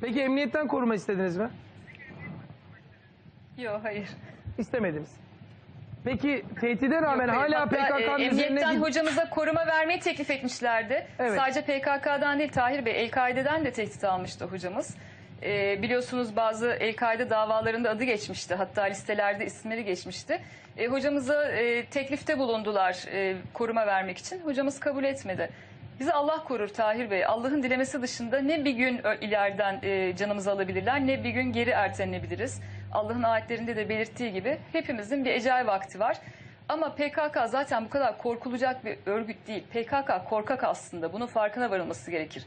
Peki emniyetten koruma istediniz mi? Yok hayır. İstemediniz. Peki tehdide rağmen Yok, hayır. hala Hatta, PKK'nın e, üzerine... Emniyetten hocamıza koruma vermeyi teklif etmişlerdi. Evet. Sadece PKK'dan değil Tahir Bey, El-Kaide'den de tehdit almıştı hocamız. E, biliyorsunuz bazı El-Kaide davalarında adı geçmişti. Hatta listelerde isimleri geçmişti. E, hocamıza e, teklifte bulundular e, koruma vermek için. Hocamız kabul etmedi. Bizi Allah korur Tahir Bey. Allah'ın dilemesi dışında ne bir gün ileriden e, canımızı alabilirler ne bir gün geri ertelenebiliriz. Allah'ın ayetlerinde de belirttiği gibi hepimizin bir ecel vakti var. Ama PKK zaten bu kadar korkulacak bir örgüt değil. PKK korkak aslında. Bunun farkına varılması gerekir.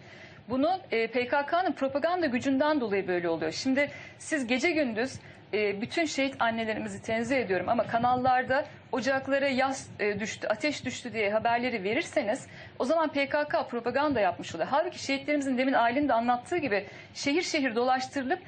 Bunun e, PKK'nın propaganda gücünden dolayı böyle oluyor. Şimdi siz gece gündüz e, bütün şehit annelerimizi tenzih ediyorum ama kanallarda ocaklara yaz e, düştü, ateş düştü diye haberleri verirseniz o zaman PKK propaganda yapmış oluyor. Halbuki şehitlerimizin demin Aylin de anlattığı gibi şehir şehir dolaştırılıp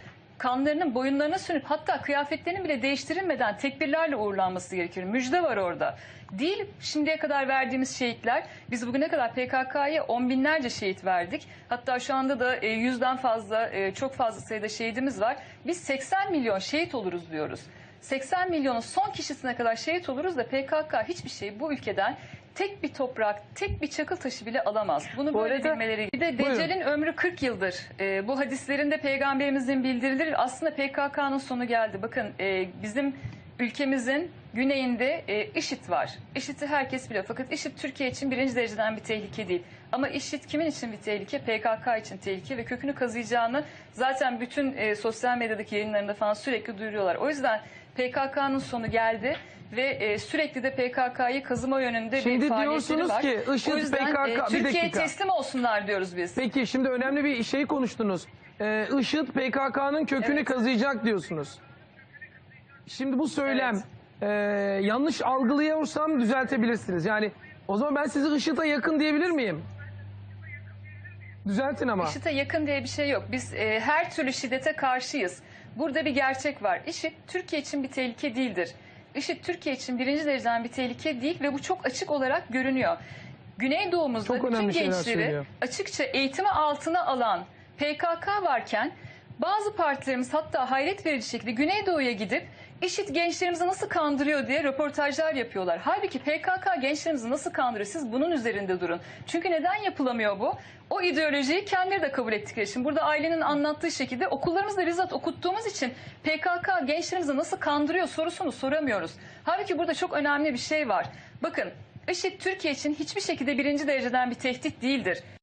kanlarının boyunlarına sünüp hatta kıyafetlerinin bile değiştirilmeden tekbirlerle uğurlanması gerekir. Müjde var orada. Değil şimdiye kadar verdiğimiz şehitler. Biz bugüne kadar PKK'ya on binlerce şehit verdik. Hatta şu anda da e, yüzden fazla, e, çok fazla sayıda şehidimiz var. Biz 80 milyon şehit oluruz diyoruz. 80 milyonun son kişisine kadar şehit oluruz da PKK hiçbir şey bu ülkeden tek bir toprak, tek bir çakıl taşı bile alamaz. Bunu Bu böyle arada- bilmeleri. Bir de Buyurun. Deccal'in ömrü 40 yıldır. Ee, bu hadislerinde peygamberimizin bildirilir. Aslında PKK'nın sonu geldi. Bakın e, bizim ülkemizin güneyinde e, IŞİD var. IŞİD'i herkes biliyor. Fakat IŞİD Türkiye için birinci dereceden bir tehlike değil. Ama IŞİD kimin için bir tehlike? PKK için tehlike ve kökünü kazıyacağını zaten bütün e, sosyal medyadaki yayınlarında falan sürekli duyuruyorlar. O yüzden PKK'nın sonu geldi ve e, sürekli de PKK'yı kazıma yönünde Şimdi bir faaliyetleri diyorsunuz var. ki IŞİD, o yüzden e, PKK bir Türkiye'ye dakika. teslim olsunlar diyoruz biz. Peki şimdi önemli bir şey konuştunuz. Ee, IŞİD PKK'nın kökünü Evet. kazıyacak diyorsunuz. Şimdi bu söylem Evet. e, yanlış algılıyorsam düzeltebilirsiniz. Yani o zaman ben sizi IŞİD'e yakın diyebilir miyim? Düzeltin ama. IŞİD'e yakın diye bir şey yok. Biz e, her türlü şiddete karşıyız. Burada bir gerçek var. IŞİD Türkiye için bir tehlike değildir. IŞİD Türkiye için birinci dereceden bir tehlike değil ve bu çok açık olarak görünüyor. Güneydoğumuzda Çok bütün önemli şeyler gençleri söylüyor. açıkça eğitimi altına alan PKK varken bazı partilerimiz hatta hayret verici şekilde Güneydoğu'ya gidip IŞİD gençlerimizi nasıl kandırıyor diye röportajlar yapıyorlar. Halbuki PKK gençlerimizi nasıl kandırıyor? Siz bunun üzerinde durun. Çünkü neden yapılamıyor bu? O ideolojiyi kendileri de kabul ettikleri için. Burada ailenin anlattığı şekilde okullarımızda bizzat okuttuğumuz için PKK gençlerimizi nasıl kandırıyor sorusunu soramıyoruz. Halbuki burada çok önemli bir şey var. Bakın IŞİD Türkiye için hiçbir şekilde birinci dereceden bir tehdit değildir.